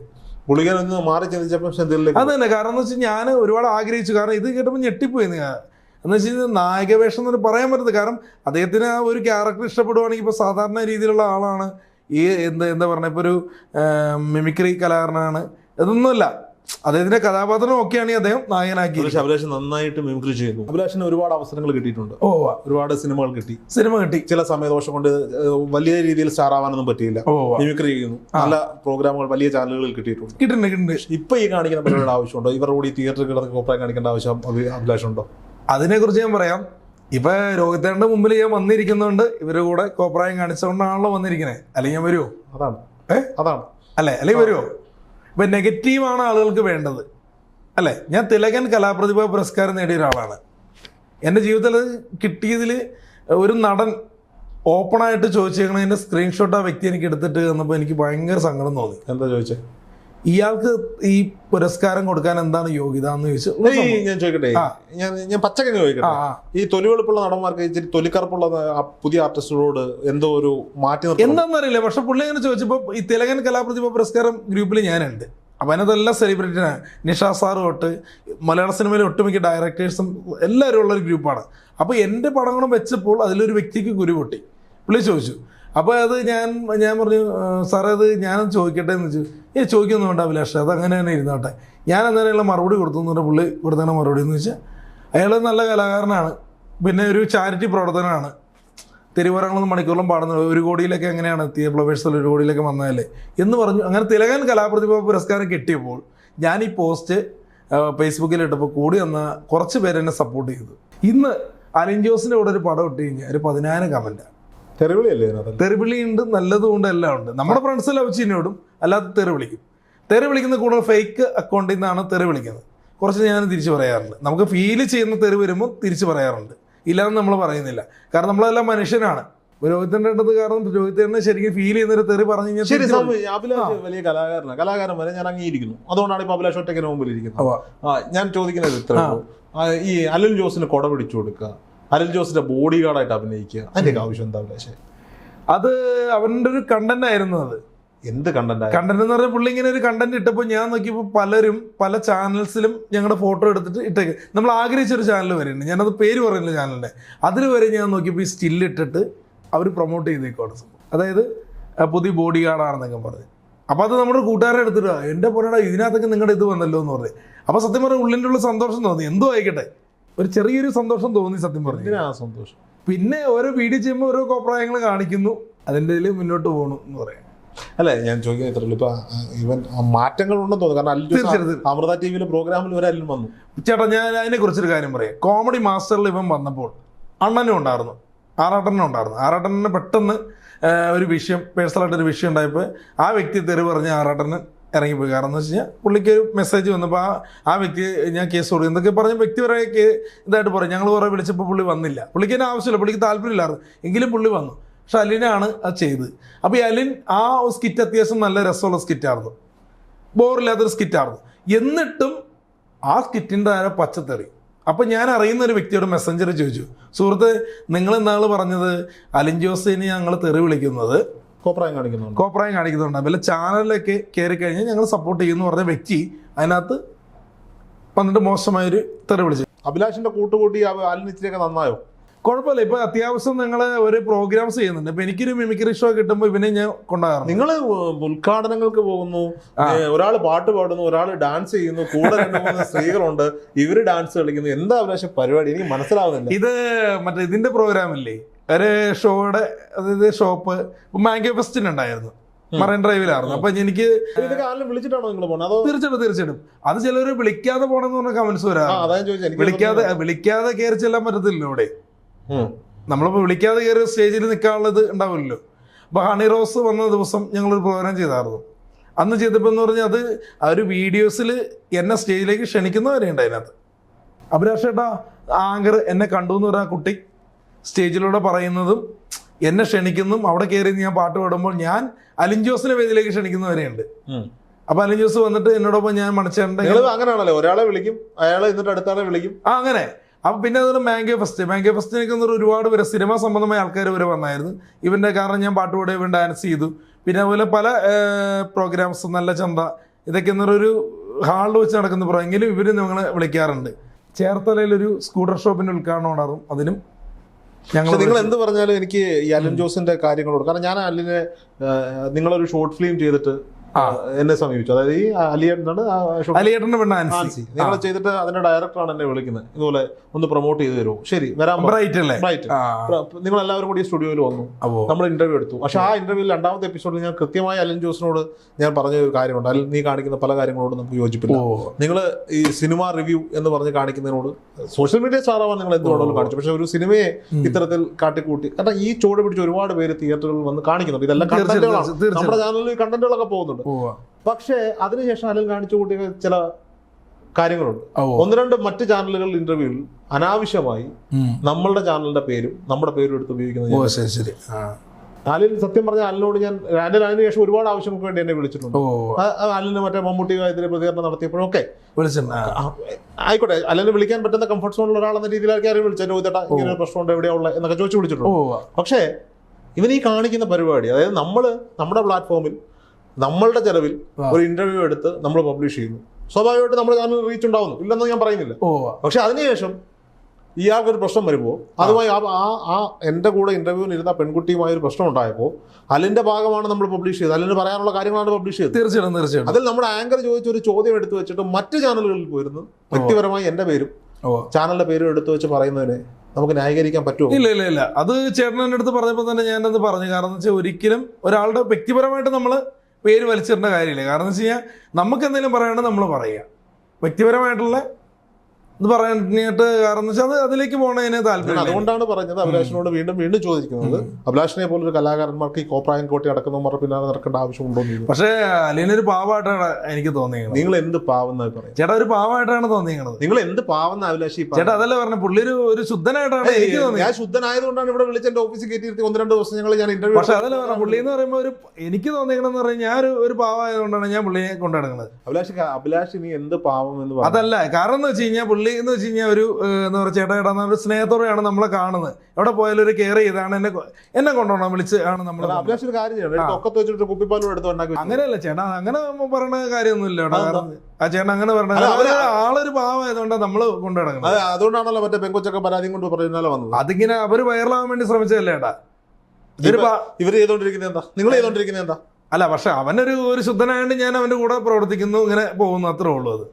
ഗുളികൻ ഒന്ന് മാറി ചിന്തിച്ചപ്പോൾ അത് തന്നെ. കാരണം എന്ന് വെച്ചാൽ ഞാൻ ഒരുപാട് ആഗ്രഹിച്ചു. കാരണം ഇത് കേട്ടപ്പോൾ ഞെട്ടിപ്പോയി എന്ന് വെച്ച് കഴിഞ്ഞാൽ നായകവേഷം എന്ന് പറയാൻ പറ്റുന്നത് കാരണം അദ്ദേഹത്തിന് ആ ഒരു ക്യാരക്ടർ ഇഷ്ടപ്പെടുവാണെങ്കിൽ ഇപ്പോൾ സാധാരണ രീതിയിലുള്ള ആളാണ് ഈ എന്താ എന്താ പറയുക ഇപ്പോൾ ഒരു മിമിക്രി കലാകാരനാണ്. ഇതൊന്നുമല്ല. അദ്ദേഹത്തിന്റെ കഥാപാത്രം ഒക്കെയാണെങ്കിൽ അദ്ദേഹം നായകനാക്കി അഭിലാഷൻ അഭിലാഷ് നന്നായിട്ട് മിമിക്രി ചെയ്യുന്നു. അഭിലാഷിന് ഒരുപാട് അവസരങ്ങൾ കിട്ടിയിട്ടുണ്ട്. ഓ ഒരുപാട് സിനിമകൾ കിട്ടി. സിനിമ കിട്ടി. ചില സമയദോഷം കൊണ്ട് വലിയ രീതിയിൽ സ്റ്റാർ ആവാനൊന്നും പറ്റിയില്ല. ഓ മിമിക്രി ചെയ്യുന്നു. നല്ല പ്രോഗ്രാമുകൾ വലിയ ചാനലുകളിൽ കിട്ടിയിട്ടുണ്ട്. കിട്ടുന്നുണ്ട് കിട്ടുന്നുണ്ട് ഇപ്പൊ ഈ കാണിക്കുന്ന പരിപാടിയുടെ ആവശ്യമുണ്ടോ? ഇവരുടെ കൂടി തിയേറ്ററിൽ കിടന്ന് കോപ്രായം കാണിക്കേണ്ട ആവശ്യം അഭി- അഭിലാഷുണ്ടോ അതിനെക്കുറിച്ച് ഞാൻ പറയാം. ഇപ്പൊ രോഹിത്തേട്ടന്റെ മുമ്പിൽ ഞാൻ വന്നിരിക്കുന്നതുകൊണ്ട് ഇവരുടെ കൂടെ കോപ്രായം കാണിച്ചുകൊണ്ടാണല്ലോ വന്നിരിക്കുന്നത് അല്ലെങ്കിൽ ഞാൻ വരുമോ അതാണ്. ഏ? അതാണ്. അല്ലെ? അല്ലെങ്കിൽ വരുമോ ഇപ്പൊ നെഗറ്റീവാണ് ആളുകൾക്ക് വേണ്ടത്. അല്ലേ? ഞാൻ തിലകൻ കലാപ്രതിഭ പുരസ്കാരം നേടിയ ഒരാളാണ്. എന്റെ ജീവിതത്തിൽ കിട്ടിയതിൽ ഒരു നടൻ ഓപ്പണായിട്ട് ചോദിച്ചേക്കണതിന്റെ സ്ക്രീൻഷോട്ട് ആ വ്യക്തി എനിക്ക് എടുത്തിട്ട് തന്നപ്പോൾ എനിക്ക് ഭയങ്കര സങ്കടം തോന്നി. എന്താ ചോദിച്ചേ? ഇയാൾക്ക് ഈ പുരസ്കാരം കൊടുക്കാൻ എന്താണ് യോഗ്യത എന്ന് ചോദിച്ചു ഞാൻ ചോദിക്കട്ടെ. ഞാൻ ഞാൻ പച്ചക്കഞ്ഞ് ചോദിക്കട്ടെ. ഈ ഈ തൊലിവെളുപ്പുള്ള നടന്മാർക്ക് ഇച്ചിരി തൊലിക്കറുപ്പുള്ള പുതിയ ആർട്ടിസ്റ്റുകളോട് എന്തോ ഒരു മാറ്റി എന്താണെന്നറിയില്ല പക്ഷെ പുള്ളി അങ്ങനെ ചോദിച്ചപ്പോൾ ഈ തിലകൻ കലാപ്രതിഭ പുരസ്കാരം ഗ്രൂപ്പിൽ ഞാനുണ്ട്. അപ്പം അതിനകത്തെല്ലാം സെലിബ്രിറ്റിയാണ് നിഷ സാറ് തൊട്ട് മലയാള സിനിമയിലെ ഒട്ടുമിക്ക ഡയറക്ടേഴ്സും എല്ലാവരും ഉള്ള ഒരു ഗ്രൂപ്പാണ്. അപ്പോൾ എന്റെ പടങ്ങളും വെച്ചപ്പോൾ അതിലൊരു വ്യക്തിക്ക് കുരു പൊട്ടി. പുള്ളി ചോദിച്ചു. അപ്പോൾ അത് ഞാൻ ഞാൻ പറഞ്ഞു "ആ, സാറേ അത് ഞാനത് ചോദിക്കട്ടെ എന്ന് വെച്ചു ഏ അഭിലാഷ് അത് അങ്ങനെ തന്നെ ഇരുന്നോട്ടെ. ഞാൻ അന്നേരമുള്ള മറുപടി കൊടുത്തു. എന്നിട്ട് പുള്ളി കൊടുത്തതിന് മറുപടി എന്ന് വെച്ചാൽ അയാൾ നല്ല കലാകാരനാണ്. പിന്നെ ഒരു ചാരിറ്റി പ്രവർത്തനമാണ്. തിരുവരങ്ങളൊന്നും മണിക്കൂറിലും പാടുന്നത് ഒരു കോടിയിലൊക്കെ എങ്ങനെയാണ് എത്തിയ ഫ്ലവേഴ്സിൽ ഒരു കോടിയിലൊക്കെ വന്നതല്ലേ? എന്ന് പറഞ്ഞു. അങ്ങനെ തിലകൻ കലാപ്രതിഭ പുരസ്കാരം കിട്ടിയപ്പോൾ ഞാൻ ഈ പോസ്റ്റ് ഫേസ്ബുക്കിൽ ഇട്ടപ്പോൾ കൂടി വന്ന കുറച്ച് പേരെന്നെ സപ്പോർട്ട് ചെയ്തു. ഇന്ന് അലിൻ ജോസിന്റെ കൂടെ ഒരു പടം ഇട്ട് കഴിഞ്ഞാൽ ഒരു പതിനായിരം കമന്റാണ് തെറിവിളിയല്ലേ ഉണ്ട് തെറിവിളിയുണ്ട് നല്ലതും ഉണ്ട് എല്ലാം ഉണ്ട്. നമ്മുടെ ഫ്രണ്ട്സ് ലവ് ലവച്ചിനോടും അല്ലാതെ തെറി വിളിക്കും തെറി വിളിക്കുന്ന കൂടുതൽ ഫേക്ക് അക്കൗണ്ടിൽ നിന്നാണ് തെറി വിളിക്കുന്നത് കുറച്ച് ഞാൻ തിരിച്ചു പറയാറുണ്ട്. നമുക്ക് ഫീൽ ചെയ്യുന്ന തെറി വരുമ്പോൾ തിരിച്ചു പറയാറുണ്ട്. ഇല്ലാന്ന് നമ്മൾ പറയുന്നില്ല. കാരണം നമ്മളെല്ലാം മനുഷ്യനാണ്. രോഹിതന്റെ അടുത്ത് കാരണം രോഹിതനെ ശരിക്കും ഫീൽ ചെയ്യുന്ന ഒരു തെറി പറഞ്ഞു കഴിഞ്ഞാൽ ശരി തിരിച്ച് അഭിലാഷ് വലിയ കലാകാരനാണ്. കലാകാരൻ വരെ ഞാൻ അംഗീകരിക്കുന്നു. അതുകൊണ്ടാണ് ഇപ്പൊ അഭിലാഷ് ഒറ്റയ്ക്ക് മുമ്പിൽ ഇരിക്കുന്നത് ഞാൻ ചോദിക്കുന്നത് ഇത്ര ഈ അലൽ ജോസിന് കൊട പിടിച്ചു കൊടുക്കുക. അലൽ ജോസിന്റെ ബോഡി ഗാർഡായിട്ട് അഭിനയിക്കുക. അതിന്റെ ആവശ്യം എന്താ അഭിലാഷ് അത് അവന്റെ ഒരു കണ്ടന്റ് ആയിരുന്നു അത്. എന്ത് കണ്ടന്റ് കണ്ടന്റ് എന്ന് പറഞ്ഞാൽ പുള്ളി ഇങ്ങനെ ഒരു കണ്ടന്റ് ഇട്ടപ്പോൾ ഞാൻ നോക്കിയപ്പോൾ പലരും പല ചാനൽസിലും ഞങ്ങളുടെ ഫോട്ടോ എടുത്തിട്ട് ഇട്ടേക്ക്. നമ്മൾ ആഗ്രഹിച്ച ഒരു ചാനൽ വരുന്നുണ്ട് ഞാനത് പേര് പറയുന്നില്ല ചാനലിന്റെ അതിൽ വരെ ഞാൻ നോക്കിയപ്പോൾ ഈ സ്റ്റിൽ ഇട്ടിട്ട് അവർ പ്രൊമോട്ട് ചെയ്തേക്കുവാണ് അതായത് പുതിയ ബോഡി ഗാർഡാണെന്നൊക്കെ പറഞ്ഞ്. അപ്പോൾ അത് നമ്മുടെ കൂട്ടുകാരെ എടുത്തിട്ട് എന്റെ പൊന്നടാ ഇതിനകത്തൊക്കെ നിങ്ങളുടെ ഇത് വന്നല്ലോ എന്ന് പറഞ്ഞു. അപ്പോൾ സത്യം പറഞ്ഞാൽ ഉള്ളിന്റെ ഉള്ള സന്തോഷം തോന്നി. എന്തോ ആയിക്കട്ടെ. ഒരു ചെറിയൊരു സന്തോഷം തോന്നി സത്യം പറഞ്ഞു. ആ സന്തോഷം? പിന്നെ ഓരോ വീഡിയോ ചെയ്യുമ്പോൾ ഓരോ കോപ്രായങ്ങൾ കാണിക്കുന്നു. അതിന്റെ ഇതിൽ മുന്നോട്ട് പോകണം എന്ന് പറയാം. അല്ല ഞാൻ ചോദിക്കുന്നത് ഇത്രേ ഉള്ളൂ ഇപ്പൊ ഇവൻ മാറ്റങ്ങൾ ഉണ്ടെന്ന് തോന്നുന്നു. കാരണം അല്ലു അമൃത ടി വിയിലെ പ്രോഗ്രാമിൽ അല്ലും വന്നു. ചേട്ടാ ഞാൻ അതിനെ കുറിച്ചൊരു കാര്യം പറയാം. കോമഡി മാസ്റ്ററിൽ ഇവൻ വന്നപ്പോൾ അണ്ണനും ഉണ്ടായിരുന്നു. ആറാട്ടനും ഉണ്ടായിരുന്നു. ആറാട്ടനെ പെട്ടെന്ന് ഒരു വിഷയം പേഴ്സണലായിട്ട് ഒരു വിഷയം ഉണ്ടായപ്പോൾ ആ വ്യക്തി തെറി പറഞ്ഞ് ആറാട്ടന് ഇറങ്ങിപ്പോയി കാരണം എന്ന് വെച്ച് കഴിഞ്ഞാൽ പുള്ളിക്ക് ഒരു മെസ്സേജ് വന്നപ്പോൾ ആ ആ വ്യക്തി ഞാൻ കേസ് കൊടുക്കും എന്നൊക്കെ പറഞ്ഞ് വ്യക്തിപരമായ ഇതായിട്ട് പറയും ഞങ്ങൾ കുറേ വിളിച്ചപ്പോൾ പുള്ളി വന്നില്ല. പുള്ളിക്ക് തന്നെ ആവശ്യമില്ല. പുള്ളിക്ക് താല്പര്യമില്ലായിരുന്നു എങ്കിലും പുള്ളി വന്നു. പക്ഷെ അലിനാണ് അത് ചെയ്തത്. അപ്പോൾ ഈ അലിൻ ആ സ്കിറ്റ് അത്യാവശ്യം നല്ല രസമുള്ള സ്കിറ്റായിരുന്നു ബോറില്ലാത്തൊരു സ്കിറ്റായിരുന്നു എന്നിട്ടും ആ സ്കിറ്റിന്റെ താഴെ പച്ചത്തെറി. അപ്പോൾ ഞാൻ അറിയുന്ന ഒരു വ്യക്തിയോട് മെസ്സഞ്ചർ ചോദിച്ചു. സുഹൃത്ത് നിങ്ങൾ ഇന്നാൾ പറഞ്ഞത്? അലിൻ ജോസിനെ ഞങ്ങൾ തെറി വിളിക്കുന്നത്. കോപ്രായം കാണിക്കുന്നുണ്ട്. കോപ്രായം കാണിക്കുന്നുണ്ട്. വല്ല ചാനലിലൊക്കെ കയറി കഴിഞ്ഞാൽ ഞങ്ങൾ സപ്പോർട്ട് ചെയ്യുന്നു പറഞ്ഞ വ്യക്തി അതിനകത്ത് വന്നിട്ട് മോശമായൊരു തെറി വിളിച്ചു. അഭിലാഷിന്റെ കൂട്ടുകൂട്ടി അലിന് ഇച്ചിരിയൊക്കെ നന്നായോ? കുഴപ്പമില്ല. ഇപ്പൊ അത്യാവശ്യം നിങ്ങൾ ഒരു പ്രോഗ്രാംസ് ചെയ്യുന്നുണ്ട്. ഇപ്പൊ എനിക്കൊരു മിമിക്രി ഷോ കിട്ടുമ്പോൾ ഇവനെ ഞാൻ കൊണ്ടുപോകാറുണ്ട് നിങ്ങൾ ഉദ്ഘാടനങ്ങൾക്ക് പോകുന്നു. ഒരാൾ പാട്ട് പാടുന്നു ഒരാൾ ഡാൻസ് ചെയ്യുന്നു കൂടെ സ്ത്രീകളുണ്ട്. ഇവർ ഡാൻസ് കളിക്കുന്നു. എന്താ അഭിലാഷം പരിപാടി? എനിക്ക് മനസ്സിലാവുന്നില്ല. ഇത് മറ്റേ ഇതിന്റെ പ്രോഗ്രാം ഇല്ലേ? ഒരു ഷോയുടെ അതായത് ഷോപ്പ് മാംഗോ ഫെസ്റ്റിന് ഉണ്ടായിരുന്നു. മറൈൻ ഡ്രൈവിലായിരുന്നു. അപ്പൊ എനിക്ക് വിളിച്ചിട്ടാണോ നിങ്ങൾ അതോ തീർച്ചയായിട്ടും തീർച്ചയായിട്ടും. അത് ചിലർ വിളിക്കാതെ പോണെന്ന് പറഞ്ഞ കമന്റ്സ് ആ വരാം വിളിക്കാതെ വിളിക്കാതെ കയറി ചെല്ലാൻ പറ്റത്തില്ല ഇവിടെ. നമ്മളിപ്പോ വിളിക്കാതെ കയറി സ്റ്റേജിൽ നിൽക്കാനുള്ളത് ഉണ്ടാവില്ലല്ലോ. അപ്പൊ ഹണി റോസ് വന്ന ദിവസം ഞങ്ങൾ ഒരു പ്രോഗ്രാം ചെയ്തായിരുന്നു. അന്ന് ചെയ്തപ്പോൾ എന്ന് പറഞ്ഞാൽ അത് ആ ഒരു വീഡിയോസിൽ എന്നെ സ്റ്റേജിലേക്ക് ക്ഷണിക്കുന്നവരെ ഉണ്ട് അതിനകത്ത് അഭിലാഷ് ചേട്ടാ ആങ്കർ എന്നെ കണ്ടു എന്ന് പറഞ്ഞ കുട്ടി സ്റ്റേജിലൂടെ പറയുന്നതും എന്നെ ക്ഷണിക്കുന്നതും അവിടെ കയറി ഞാൻ പാട്ട് പാടുമ്പോൾ ഞാൻ അലിൻ ജോസിനെ വേദിയിലേക്ക് ക്ഷണിക്കുന്നവരെയുണ്ട്. അപ്പൊ അലിൻ ജോസ് വന്നിട്ട് എന്നോടൊപ്പം ഞാൻ മണിച്ചേണ്ടേ നിങ്ങൾ അങ്ങനെയാണല്ലോ ഒരാളെ വിളിക്കും അയാളെ എന്നിട്ട് അടുത്താളെ വിളിക്കും. ആ അങ്ങനെ. അപ്പൊ പിന്നെ അതൊരു മാംഗോ ഫെസ്റ്റ്. മാംഗോ ഫെസ്റ്റിനൊക്കെ എന്നൊരു ഒരുപാട് പേര് സിനിമ സംബന്ധമായ ആൾക്കാർ വരെ വന്നായിരുന്നു. ഇവന്റെ കാരണം ഞാൻ പാട്ട് പാടുക ഇവൻ ഡാൻസ് ചെയ്തു. പിന്നെ അതുപോലെ പല പ്രോഗ്രാംസ് നല്ല ചന്ത ഇതൊക്കെ എന്നൊരു ഒരു ഹാളിൽ വെച്ച് നടക്കുന്ന എങ്കിലും ഇവർ ഞങ്ങളെ വിളിക്കാറുണ്ട്. ചേർത്തലയിൽ ഒരു സ്കൂട്ടർ ഷോപ്പിന്റെ ഉദ്ഘാടനം ഉണ്ടാകും അതിനും ഞങ്ങൾ നിങ്ങൾ എന്ത് പറഞ്ഞാലും എനിക്ക് ഈ അലൻ ജോസിന്റെ കാര്യങ്ങളോട് കാരണം ഞാൻ അലിനെ നിങ്ങളൊരു ഷോർട്ട് ഫിലിം ചെയ്തിട്ട്. എന്നെ സമീപിച്ചു. അതായത് ഈ അലിയേട്ടനാണ് അലിയേട്ടന്റെ പെണ്ണ ആൻസി നിങ്ങൾ ചെയ്തിട്ട് അതിന്റെ ഡയറക്ടറാണ് എന്നെ വിളിക്കുന്നത്. ഇതുപോലെ ഒന്ന് പ്രൊമോട്ട് ചെയ്ത് തരുമോ? ശരി വരാൻ ബ്രൈറ്റ് അല്ലേ? ബ്രൈറ്റ് നിങ്ങൾ എല്ലാവരും കൂടി സ്റ്റുഡിയോയിൽ വന്നു. നമ്മൾ ഇന്റർവ്യൂ എടുത്തു. പക്ഷെ ആ ഇന്റർവ്യൂവിൽ രണ്ടാമത്തെ എപ്പിസോഡിൽ ഞാൻ കൃത്യമായി അലൻ ജോസിനോട് ഞാൻ പറഞ്ഞ ഒരു കാര്യമുണ്ട്. അല്ല നീ കാണിക്കുന്ന പല കാര്യങ്ങളോട് നമുക്ക് യോജിപ്പില്ല. നിങ്ങൾ ഈ സിനിമ റിവ്യൂ എന്ന് പറഞ്ഞ് കാണിക്കുന്നതിനോട് സോഷ്യൽ മീഡിയ സാറാവാൻ നിങ്ങൾ എന്ത് വേണമെങ്കിലും കാണിച്ചു. പക്ഷെ ഒരു സിനിമയെ ഇത്തരത്തിൽ കാട്ടിക്കൂട്ടി. കാരണം ഈ ചുവട് പിടിച്ച് ഒരുപാട് പേര് തിയേറ്ററുകളിൽ വന്ന് കാണിക്കുന്നുണ്ട്. ഇതെല്ലാം കണ്ടന്റുകളാണ് നമ്മുടെ ചാനലിൽ കണ്ടന്റുകളൊക്കെ പോകുന്നുണ്ട്. പക്ഷേ അതിനുശേഷം അനിൽ കാണിച്ചു കൂട്ടിയ ചില കാര്യങ്ങളുണ്ട്. ഒന്ന് രണ്ട് മറ്റ് ചാനലുകളിൽ ഇന്റർവ്യൂവിൽ അനാവശ്യമായി. നമ്മളുടെ ചാനലിന്റെ പേരും നമ്മുടെ പേരും എടുത്ത് ഉപയോഗിക്കുന്നത് അലിൻ സത്യം പറഞ്ഞ അലിനോട് ഞാൻ അലിൻ അതിനുശേഷം ഒരുപാട് ആവശ്യങ്ങൾക്ക് വേണ്ടി എന്നെ വിളിച്ചിട്ടുണ്ട്. അനിലിന് ആ- മമ്മൂട്ടി മറ്റേ മമ്മൂട്ടിക്കെതിരെ പ്രതികരണം നടത്തിയപ്പോഴൊക്കെ. ഒക്കെ ആയിക്കോട്ടെ അലിന് വിളിക്കാൻ പറ്റുന്ന കംഫർട്ട് സോണിൽ ഒരാളെന്ന രീതിയിലായിരിക്കും ആരും വിളിച്ചത്. രോഹിതേട്ടാ ഇങ്ങനെ ഒരു പ്രശ്നമുണ്ട് എവിടെയാ ഉള്ളത് എന്നൊക്കെ ചോദിച്ചു വിളിച്ചിട്ടുണ്ട്. പക്ഷേ ഇവൻ ഈ കാണിക്കുന്ന പരിപാടി അതായത് നമ്മൾ നമ്മുടെ പ്ലാറ്റ്ഫോമിൽ നമ്മളുടെ ചെലവിൽ ഒരു ഇന്റർവ്യൂ എടുത്ത് നമ്മൾ പബ്ലിഷ് ചെയ്യുന്നു. സ്വാഭാവികമായിട്ട് നമ്മുടെ ചാനൽ റീച്ച് ഉണ്ടാവുന്നു. ഇല്ലെന്ന് ഞാൻ പറയുന്നില്ല. ഓ. പക്ഷെ അതിനുശേഷം ഇയാൾക്കൊരു പ്രശ്നം വരുമ്പോൾ അതുമായി ആ ആ- എന്റെ കൂടെ ഇന്റർവ്യൂവിന് ഇരുന്ന പെൺകുട്ടിയുമായി ഒരു പ്രശ്നം ഉണ്ടായപ്പോൾ അലിന്റെ ഭാഗമാണ് നമ്മൾ പബ്ലിഷ് ചെയ്തത്. അലിന് പറയാനുള്ള കാര്യങ്ങളാണ് പബ്ലിഷ് ചെയ്തത്. തീർച്ചയായിട്ടും തീർച്ചയായിട്ടും. അതിൽ നമ്മുടെ ആങ്കർ ചോദിച്ച ഒരു ചോദ്യം എടുത്തു വെച്ചിട്ട് മറ്റ് ചാനലുകളിൽ പോയിരുന്നു. വ്യക്തിപരമായി എന്റെ പേരും ചാനലിന്റെ പേരും എടുത്തു വെച്ച് പറയുന്നതിനെ നമുക്ക് ന്യായീകരിക്കാൻ പറ്റുമോ? ഇല്ല ഇല്ല ഇല്ല. അത് ചേട്ടൻ എന്റെ അടുത്ത് പറഞ്ഞപ്പോൾ തന്നെ ഞാനത് പറഞ്ഞു. കാരണം എന്ന് വെച്ചാൽ ഒരിക്കലും ഒരാളുടെ വ്യക്തിപരമായിട്ട് നമ്മൾ പേര് വലിച്ചിടേണ്ട കാര്യമില്ല. കാരണം എന്ന് വെച്ച് കഴിഞ്ഞാൽ നമുക്ക് എന്തെങ്കിലും പറയണമെങ്കിൽ നമ്മൾ പറയുക. വ്യക്തിപരമായിട്ടുള്ള ഇത് പറഞ്ഞിട്ട് കാരണം വെച്ചാൽ അത് അതിലേക്ക് പോകണതിന് താല്പര്യം അതുകൊണ്ടാണ് പറഞ്ഞത് അഭിലാഷിനോട് വീണ്ടും വീണ്ടും ചോദിക്കുന്നത്. അഭിലാഷിനെ പോലൊരു കലാകാരന്മാർക്ക് ഈ കോപ്രായം കോട്ടി അടക്കുന്നവർ പിന്നാലെ നടക്കേണ്ട ആവശ്യമുണ്ടോ. പക്ഷേ അലീനൊരു പാവമായിട്ടാണ് എനിക്ക് തോന്നിയത് നിങ്ങൾ എന്ത് പാവം പറയും ചേട്ടാ ഒരു പാവമായിട്ടാണ് തോന്നിയത് നിങ്ങൾ എന്ത് പാവം അഭിലാഷി ചേട്ടാ അതല്ല അതല്ലേ പറഞ്ഞു പുള്ളി ഒരു ഒരു ശുദ്ധനായിട്ടാണ് എനിക്ക് തോന്നിയത്. ഞാൻ ശുദ്ധനായതുകൊണ്ടാണ് ഇവിടെ വിളിച്ച് എന്റെ ഓഫീസിൽ കയറ്റിയിരുത്തി ഒന്ന് രണ്ട് ദിവസം ഞങ്ങൾ ഞാൻ ഇന്റർവ്യൂ പക്ഷേ അതല്ല പറഞ്ഞു പുള്ളി എന്ന് പറയുമ്പോൾ ഒരു എനിക്ക് തോന്നിയെന്ന് പറഞ്ഞാൽ ഞാൻ ഒരു ഒരു പാവമായതുകൊണ്ടാണ് ഞാൻ പുള്ളിയെ കൊണ്ടുനടക്കുന്നത്. അഭിലാഷ് അഭിലാഷ് നീ എന്ത് പാവം എന്ന് പറഞ്ഞു അതല്ല കാരണം എന്ന് വെച്ച് കഴിഞ്ഞാൽ പുള്ളി പുള്ളി എന്ന് വെച്ച് കഴിഞ്ഞാൽ ഒരു എന്താ പറയുക ചേട്ടാ ചേട്ടാ ഒരു സ്നേഹത്തോടെയാണ് നമ്മളെ കാണുന്നത്. എവിടെ പോയാലും ഒരു കെയർ ചെയ്താണ് എന്നെ എന്നെ കൊണ്ടുപോകണം വിളിച്ച് ആണ് നമ്മൾ. അങ്ങനെയല്ല ചേട്ടാ അങ്ങനെ പറയണ കാര്യമൊന്നുമില്ല? ആ ചേട്ടൻ അങ്ങനെ പറഞ്ഞ ആളൊരു പാവമായതുകൊണ്ടാണ് നമ്മൾ കൊണ്ടു നടക്കുന്നത് അതുകൊണ്ടാണല്ലോ മറ്റേ പെങ്കൊച്ചൊക്കെ പരാതിയും കൊണ്ട് പറയുന്നാലോ വന്നത്. അതിങ്ങനെ അവർ വൈറലാവാൻ വേണ്ടി ശ്രമിച്ചതല്ലേ ചേട്ടാ? ഇവർ ചെയ്തോണ്ടിരിക്കുന്നത് എന്താ? നിങ്ങൾ ചെയ്തോണ്ടിരിക്കുന്നത് എന്താ? അല്ല പക്ഷെ അവനൊരു ഒരു ശുദ്ധനായതുകൊണ്ട് ഞാൻ അവന്റെ കൂടെ പ്രവർത്തിക്കുന്നു ഇങ്ങനെ പോകുന്നു അത്രേ ഉള്ളൂ അത്.